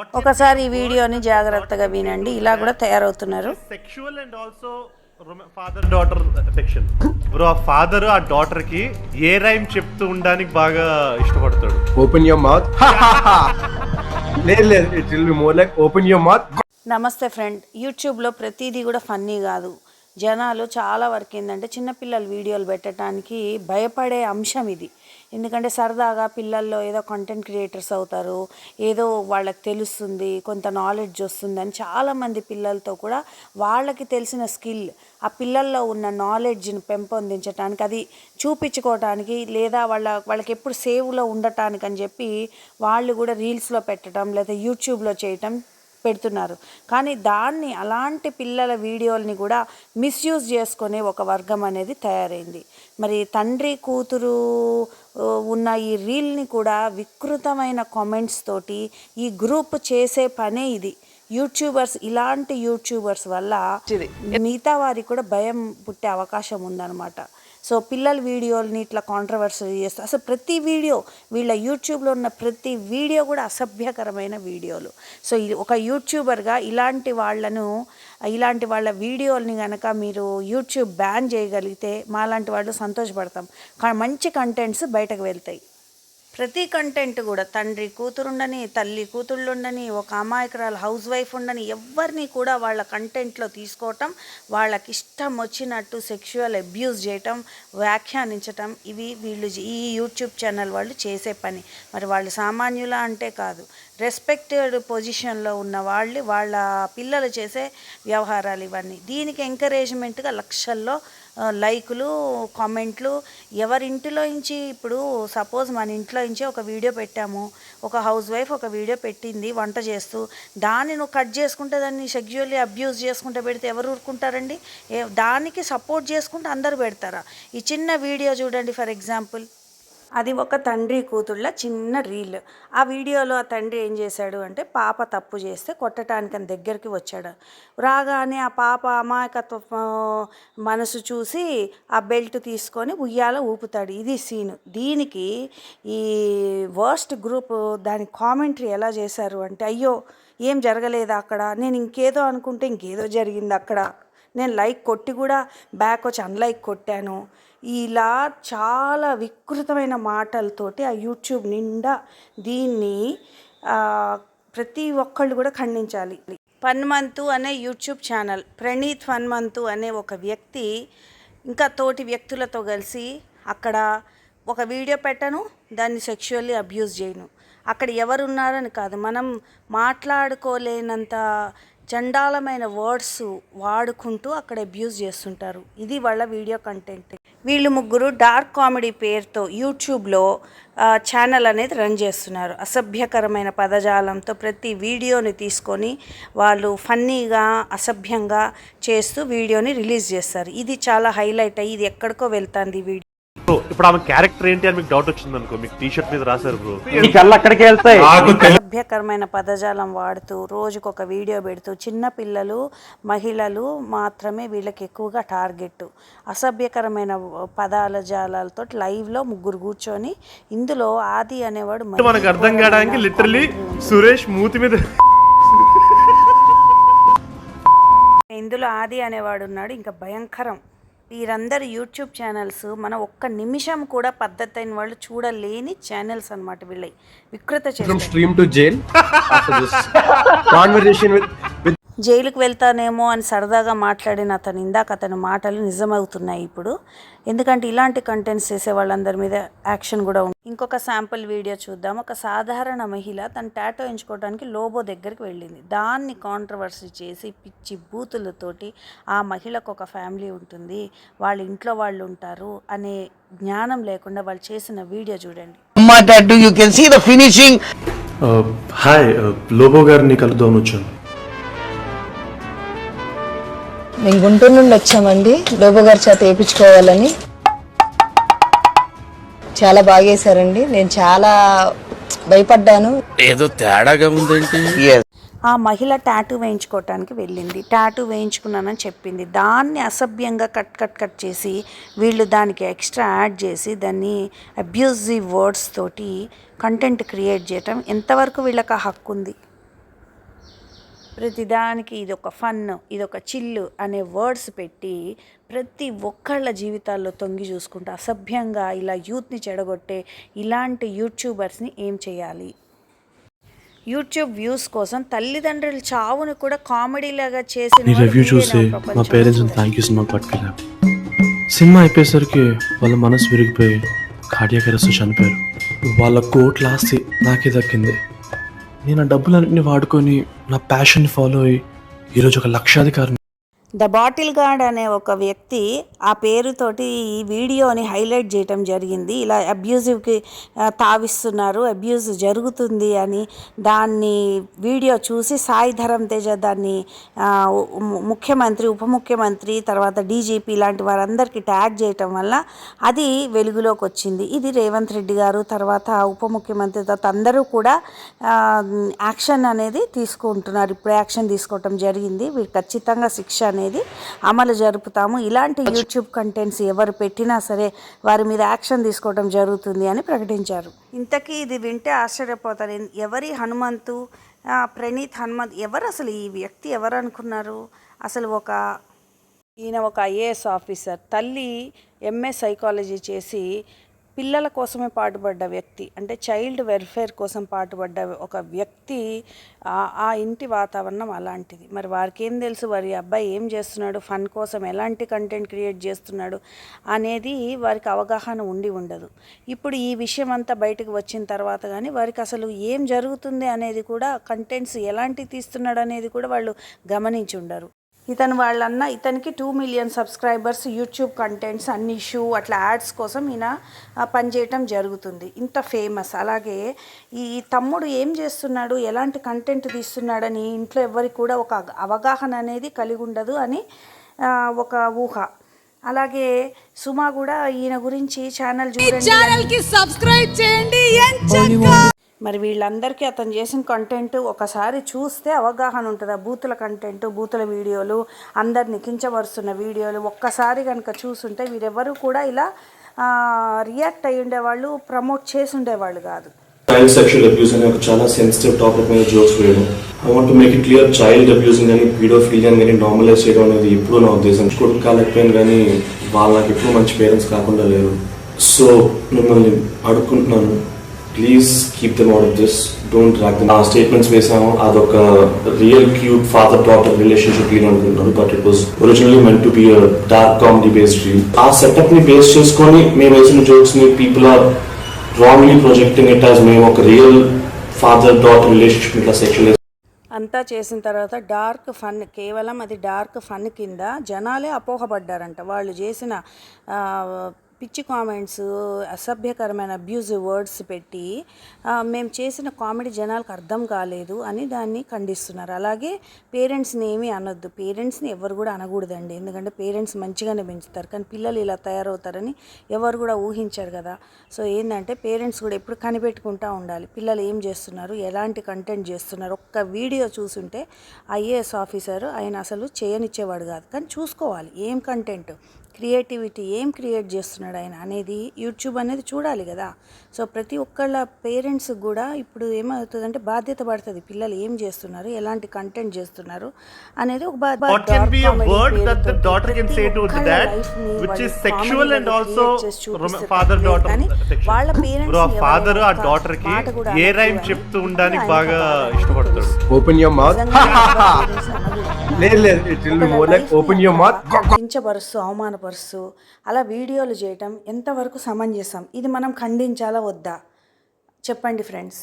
ఒకసారి ఈ వీడియోని జాగ్రత్తగా వినండి. ఇలా కూడా తయారవుతున్నారు. Sexual and also father daughter section bro ఆ ఫాదర్ ఆ డాటర్కి ఏ రైమ్ చెప్తూ ఉండడానికి బాగా ఇష్టపడతాడు? ఓపెన్ యువర్ మౌత్ లేదు లేదు it will be more like open your mouth నమస్తే ఫ్రెండ్. యూట్యూబ్లో ప్రతిదీ కూడా ఫన్నీ కాదు. జనాలు చాలా వరకు ఏంటంటే చిన్నపిల్లల వీడియోలు పెట్టడానికి భయపడే అంశం ఇది. ఎందుకంటే సరదాగా పిల్లల్లో ఏదో కంటెంట్ క్రియేటర్స్ అవుతారు ఏదో వాళ్ళకి తెలుస్తుంది కొంత నాలెడ్జ్ వస్తుందని చాలామంది పిల్లలతో కూడా వాళ్ళకి తెలిసిన స్కిల్ ఆ పిల్లల్లో ఉన్న నాలెడ్జ్ని పెంపొందించడానికి అది చూపించుకోవటానికి లేదా వాళ్ళ వాళ్ళకి ఎప్పుడు సేవ్లో ఉండటానికి అని చెప్పి వాళ్ళు కూడా రీల్స్లో పెట్టడం లేదా యూట్యూబ్లో చేయటం పెడుతున్నారు. కానీ దాన్ని అలాంటి పిల్లల వీడియోల్ని కూడా మిస్యూజ్ చేసుకునే ఒక వర్గం అనేది తయారైంది. మరి తండ్రి కూతురు ఉన్న ఈ రీల్ని కూడా వికృతమైన కామెంట్స్ తోటి ఈ గ్రూప్ చేసే పనే ఇది. యూట్యూబర్స్ ఇలాంటి యూట్యూబర్స్ వల్ల మిగతా వారికి కూడా భయం పుట్టే అవకాశం ఉందన్నమాట. సో పిల్లల వీడియోలని ఇట్లా కాంట్రవర్సీ చేస్తారు అసలు ప్రతి వీడియో వీళ్ళ యూట్యూబ్లో ఉన్న ప్రతి వీడియో కూడా అసభ్యకరమైన వీడియోలు. సో ఇది ఒక యూట్యూబర్గా ఇలాంటి వాళ్ళను ఇలాంటి వాళ్ళ వీడియోల్ని కనుక మీరు యూట్యూబ్ బ్యాన్ చేయగలిగితే మాలాంటి వాళ్ళు సంతోషపడతాం. మంచి కంటెంట్స్ బయటకు వెళ్తాయి. ప్రతి కంటెంట్ కూడా తండ్రి కూతురుండని తల్లి కూతుళ్ళుండని ఒక అమాయకురాలు హౌస్ వైఫ్ ఉండని ఎవరిని కూడా వాళ్ళ కంటెంట్లో తీసుకోవటం వాళ్ళకి ఇష్టం వచ్చినట్టు సెక్షువల్ అబ్యూస్ చేయటం వ్యాఖ్యానించటం ఇవి వీళ్ళు ఈ యూట్యూబ్ ఛానల్ వాళ్ళు చేసే పని. మరి వాళ్ళు సామాన్యుల అంటే కాదు. రెస్పెక్టెడ్ పొజిషన్లో ఉన్న వాళ్ళు వాళ్ళ పిల్లలు చేసే వ్యవహారాలు ఇవన్నీ. దీనికి ఎంకరేజ్మెంట్గా లక్షల్లో లైకులు కామెంట్లు. ఎవరింటిలో నుంచి ఇప్పుడు సపోజ్ మన ఇంట్లో నుంచి ఒక వీడియో పెట్టాము ఒక హౌస్ వైఫ్ ఒక వీడియో పెట్టింది వంట చేస్తూ దాన్ని నువ్వు కట్ చేసుకుంటే దాన్ని షెడ్యూల్లీ అబ్యూస్ చేసుకుంటే పెడితే ఎవరు ఊరుకుంటారండి? దానికి సపోర్ట్ చేసుకుంటే అందరు పెడతారా? ఈ చిన్న వీడియో చూడండి ఫర్ ఎగ్జాంపుల్ అది ఒక తండ్రి కూతుళ్ళ చిన్న రీల్. ఆ వీడియోలో ఆ తండ్రి ఏం చేశాడు అంటే పాప తప్పు చేస్తే కొట్టడానికి అని దగ్గరికి వచ్చాడు. రాగానే ఆ పాప అమాయకత్వ మనసు చూసి ఆ బెల్ట్ తీసుకొని ఉయ్యాల ఊపుతాడు. ఇది సీన్. దీనికి ఈ వర్స్ట్ గ్రూప్ దాని కామెంటరీ ఎలా చేశారు అంటే అయ్యో ఏం జరగలేదు అక్కడ. నేను ఇంకేదో అనుకుంటే ఇంకేదో జరిగింది అక్కడ. నేను లైక్ కొట్టి కూడా బ్యాక్ వచ్చి అన్లైక్ కొట్టాను. ఇలా చాలా వికృతమైన మాటలతోటి ఆ యూట్యూబ్ నిండా దీన్ని ప్రతి ఒక్కళ్ళు కూడా ఖండించాలి. ఫన్మంతు అనే యూట్యూబ్ ఛానల్ ప్రణీత్ ఫన్మంతు అనే ఒక వ్యక్తి ఇంకా తోటి వ్యక్తులతో కలిసి అక్కడ ఒక వీడియో పెట్టను దాన్ని సెక్షువల్లీ అబ్యూస్ చేయను. అక్కడ ఎవరున్నారని కాదు మనం మాట్లాడుకోలేనంత చండాలమైన వర్డ్స్ వాడుకుంటూ అక్కడ అబ్యూజ్ చేస్తుంటారు. ఇది వాళ్ళ వీడియో కంటెంట్ వీళ్ళు ముగ్గురు డార్క్ కామెడీ పేరుతో యూట్యూబ్లో ఛానల్ అనేది రన్ చేస్తున్నారు. అసభ్యకరమైన పదజాలంతో ప్రతి వీడియోని తీసుకొని వాళ్ళు ఫన్నీగా అసభ్యంగా చేస్తూ వీడియోని రిలీజ్ చేస్తారు. ఇది చాలా హైలైట్ అయ్యి ఇది ఎక్కడికో వెళ్తుంది వీడియో ఇప్పుడు ఆమె క్యారెక్టర్ ఏంటి అని మీకు డౌట్ వచ్చింది అనుకో మీకు టీ షర్ట్ మీద రాశారు బ్రో ఈ కళ్ళు అక్కడికి వెళ్తాయి. అసభ్యకరమైన పదజాలం వాడుతూ రోజుకొక వీడియో పెడుతూ చిన్న పిల్లలు మహిళలు మాత్రమే వీళ్ళకి ఎక్కువగా టార్గెట్ అసభ్యకరమైన పదాల జాలాలతో లైవ్లో ముగ్గురు కూర్చొని ఇందులో ఆది అనేవాడు మరీ మనకు అర్థం కావడానికి లిటరలీ సురేష్ మూతి మీద ఇందులో ఆది అనేవాడు ఉన్నాడు ఇంకా భయంకరం. వీరందరు యూట్యూబ్ ఛానల్స్ మన ఒక్క నిమిషం కూడా పద్ధతి అయిన వాళ్ళు చూడలేని ఛానల్స్ అన్నమాట వీళ్ళవి వికృత చేస్తారు this conversation with with జైలుకు వెళ్తానేమో అని సరదాగా మాట్లాడిన అతను ఇందాక అతని మాటలు నిజమవుతున్నాయి ఇప్పుడు. ఎందుకంటే ఇలాంటి కంటెంట్స్ చేసే వాళ్ళందరి మీద యాక్షన్ కూడా ఉంది ఇంకొక శాంపుల్ వీడియో చూద్దాం. ఒక సాధారణ మహిళ తన టాటో ఎంచుకోవడానికి లోబో దగ్గరికి వెళ్ళింది. దాన్ని కాంట్రవర్సీ చేసి పిచ్చి బూతులతోటి ఆ మహిళకు ఒక ఫ్యామిలీ ఉంటుంది. వాళ్ళ ఇంట్లో వాళ్ళు ఉంటారు అనే జ్ఞానం లేకుండా వాళ్ళు చేసిన వీడియో చూడండి. you can see the finishing. Hi Lobo గారిని కలుద్దామని వచ్చాను. మేము గుంటూరు నుండి వచ్చామండి. లోబో గారి చేత వేయించుకోవాలని చాలా బాగా వేశారండి. నేను చాలా భయపడ్డాను. ఏదో తేడాగా ఉందేంటి ఆ మహిళ టాటూ వేయించుకోవటానికి వెళ్ళింది. టాటూ వేయించుకున్నానని చెప్పింది. దాన్ని అసభ్యంగా కట్ కట్ కట్ చేసి వీళ్ళు దానికి ఎక్స్ట్రా యాడ్ చేసి దాన్ని అబ్యూజివ్ వర్డ్స్ తోటి కంటెంట్ క్రియేట్ చేయటం ఎంతవరకు వీళ్ళకి ఆ హక్కు ఉంది. ప్రతిదానికి ఇది ఒక ఫన్ ఇది ఒక చిల్లు అనే వర్డ్స్ పెట్టి ప్రతి ఒక్కళ్ళ జీవితాల్లో తొంగి చూసుకుంటూ అసభ్యంగా ఇలా యూత్ని చెడగొట్టే ఇలాంటి యూట్యూబర్స్ని ఏం చేయాలి? యూట్యూబ్ వ్యూస్ కోసం తల్లిదండ్రుల చావుని కూడా కామెడీలాగా రివ్యూ చూసి నా మా ప్రపంచం. పేరెంట్స్ని థ్యాంక్ యూ సినిమా పట్టుకెళ్ళాం సినిమా అయిపోయేసరికి వాళ్ళ మనసు విరిగిపోయి కార్డియాక్ అరెస్ట్ చనిపోయారు. వాళ్ళ కోట్ల ఆస్తి నాకే దక్కింది. నేను ఆ డబ్బులన్నింటినీ వాడుకొని నా ప్యాషన్ని ఫాలో అయ్యి ఈరోజు ఒక లక్షాధికారిని ద బాటిల్ గార్డ్ అనే ఒక వ్యక్తి ఆ పేరుతోటి ఈ వీడియోని హైలైట్ చేయటం జరిగింది. ఇలా అబ్యూజివ్కి తావిస్తున్నారు. అబ్యూజ్ జరుగుతుంది అని దాన్ని వీడియో చూసి సాయి ధరం తేజ దాన్ని ముఖ్యమంత్రి ఉప ముఖ్యమంత్రి తర్వాత డీజీపీ ఇలాంటి వారందరికీ ట్యాగ్ చేయటం వల్ల అది వెలుగులోకి వచ్చింది. ఇది రేవంత్ రెడ్డి గారు తర్వాత ఉప ముఖ్యమంత్రి తర్వాత అందరూ కూడా యాక్షన్ అనేది తీసుకుంటున్నారు. ఇప్పుడు యాక్షన్ తీసుకోవటం జరిగింది. వీరు ఖచ్చితంగా శిక్ష అనేది అనేది అమలు జరుపుతాము. ఇలాంటి యూట్యూబ్ కంటెంట్స్ ఎవరు పెట్టినా సరే వారి మీద యాక్షన్ తీసుకోవడం జరుగుతుంది అని ప్రకటించారు. ఇంతకీ ఇది వింటే ఆశ్చర్యపోతారు. ఎవరి హనుమంతు ప్రణీత్ హనుమంత్ ఎవరు అసలు ఈ వ్యక్తి ఎవరు అనుకున్నారు? అసలు ఒక ఈయన ఒక ఐఏఎస్ ఆఫీసర్. తల్లి ఎంఏ సైకాలజీ చేసి పిల్లల కోసమే పాటుపడ్డ వ్యక్తి అంటే చైల్డ్ వెల్ఫేర్ కోసం పాటుపడ్డ ఒక వ్యక్తి ఆ- ఇంటి వాతావరణం అలాంటిది. మరి వారికి ఏం తెలుసు వారి అబ్బాయి ఏం చేస్తున్నాడు? ఫన్ కోసం ఎలాంటి కంటెంట్ క్రియేట్ చేస్తున్నాడు? అనేది వారికి అవగాహన ఉండి ఉండదు. ఇప్పుడు ఈ విషయం అంతా బయటకు వచ్చిన తర్వాత కానీ వారికి అసలు ఏం జరుగుతుంది అనేది కూడా కంటెంట్స్ ఎలాంటి తీస్తున్నాడు అనేది కూడా వాళ్ళు గమనించి ఉండరు. ఇతను వాళ్ళన్న ఇతనికి two million subscribers YouTube contents అన్ని షూ అట్లా యాడ్స్ కోసం ఈయన పనిచేయటం జరుగుతుంది. ఇంత ఫేమస్ అలాగే ఈ తమ్ముడు ఏం చేస్తున్నాడు? ఎలాంటి కంటెంట్ తీస్తున్నాడని ఇంట్లో ఎవరికి కూడా ఒక అవగాహన అనేది కలిగి ఉండదు అని ఒక ఊహ. అలాగే సుమా కూడా ఈయన గురించి ఛానల్ చూడండి. సబ్స్క్రైబ్ చేయండి. మరి వీళ్ళందరికీ అతను చేసిన కంటెంట్ ఒకసారి చూస్తే అవగాహన ఉంటుంది. ఆ బూతుల కంటెంట్ బూతుల వీడియోలు అందరిని కించబరుస్తున్న వీడియోలు ఒక్కసారి కనుక చూసుంటే వీరెవరు కూడా ఇలా రియాక్ట్ అయ్యి ఉండేవాళ్ళు ప్రమోట్ చేసి ఉండేవాళ్ళు కాదు. చైల్డ్ సెక్షువల్ అబ్యూస్ అనే ఒక చాలా సెన్సిటివ్ టాపిక్ మీద జోక్స్ వేయడం. I want make it clear child abuse కానీ పీడోఫిలియన్ కానీ నార్మలైజ్ చేయడం అనేది ఎప్పుడూ నా ఉద్దేశం. కొడుకు కాలేకపోయాను కానీ వాళ్ళకి నాకు ఎప్పుడు మంచి పేరెంట్స్ కాకుండా లేరు. సో మిమ్మల్ని అడుక్కుంటున్నాను. Please keep them out of this don't drag them ఆ స్టేట్మెంట్స్ వేసాము అదొక real cute father daughter relationship lean అనుకుంటున్నారు but it was originally meant to be dark comedy based reel ఆ సెటప్ని బేస్ చేసుకొని మేము వేసిన జోక్స్ని people are wrongly projecting it as మేము ఒక రియల్ ఫాదర్ డాటర్ రిలేషన్షిప్ ఇట్లా సెక్షువల్ అంతా చేసిన తర్వాత డార్క్ ఫన్ కేవలం అది డార్క్ ఫన్ కింద జనాలే అపోహపడ్డారంట. వాళ్ళు చేసిన పిచ్చి కామెంట్స్ అసభ్యకరమైన అబ్యూజివ్ వర్డ్స్ పెట్టి మేము చేసిన కామెడీ జనాలకు అర్థం కాలేదు అని దాన్ని ఖండిస్తున్నారు. అలాగే పేరెంట్స్ని ఏమీ అనొద్దు. పేరెంట్స్ని ఎవరు కూడా అనకూడదండి. ఎందుకంటే పేరెంట్స్ మంచిగానే పెంచుతారు. కానీ పిల్లలు ఇలా తయారవుతారని ఎవరు కూడా ఊహించారు కదా. సో ఏంటంటే పేరెంట్స్ కూడా ఎప్పుడు కనిపెట్టుకుంటూ ఉండాలి. పిల్లలు ఏం చేస్తున్నారు? ఎలాంటి కంటెంట్ చేస్తున్నారు? ఒక్క వీడియో చూసుంటే ఐఏఎస్ ఆఫీసర్ ఆయన అసలు చేయనిచ్చేవాడు కాదు. కానీ చూసుకోవాలి. ఏం కంటెంట్? క్రియేటివిటీ ఏం క్రియేట్ చేస్తున్నాడు ఆయన అనేది యూట్యూబ్ అనేది చూడాలి కదా. సో ప్రతి ఒక్కళ్ళ పేరెంట్స్ కూడా ఇప్పుడు ఏమవుతుందంటే బాధ్యత పడుతుంది. పిల్లలు ఏం చేస్తున్నారు? ఎలాంటి కంటెంట్ చేస్తున్నారు? అనేది ఒక వాళ్ళు పేరెంట్స్ బ్రో ఫాదర్ ఆ డాటర్కి ఏ రైమ్ చెప్తూ ఉండడానికి బాగా ఇష్టపడతాడు. ఓపెన్ యువర్ మౌత్ లేదు లేదు it will be more like open your mouth కించపరుస్తూ అవమానపరుస్తూ అలా వీడియోలు చేయటం ఎంతవరకు సమంజసం? ఇది మనం ఖండించాలా? వద్దా? చెప్పండి ఫ్రెండ్స్